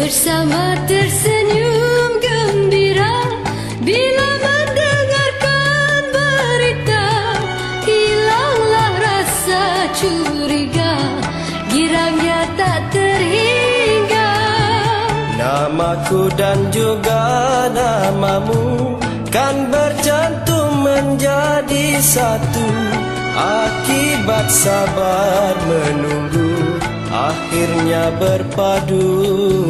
Bersama tersenyum gembira Bila mendengarkan berita Hilanglah rasa curiga. Girangnya tak terhingga. Namaku dan juga namamu Kan bercantum menjadi satu. Akibat sabar menunggu Akhirnya berpadu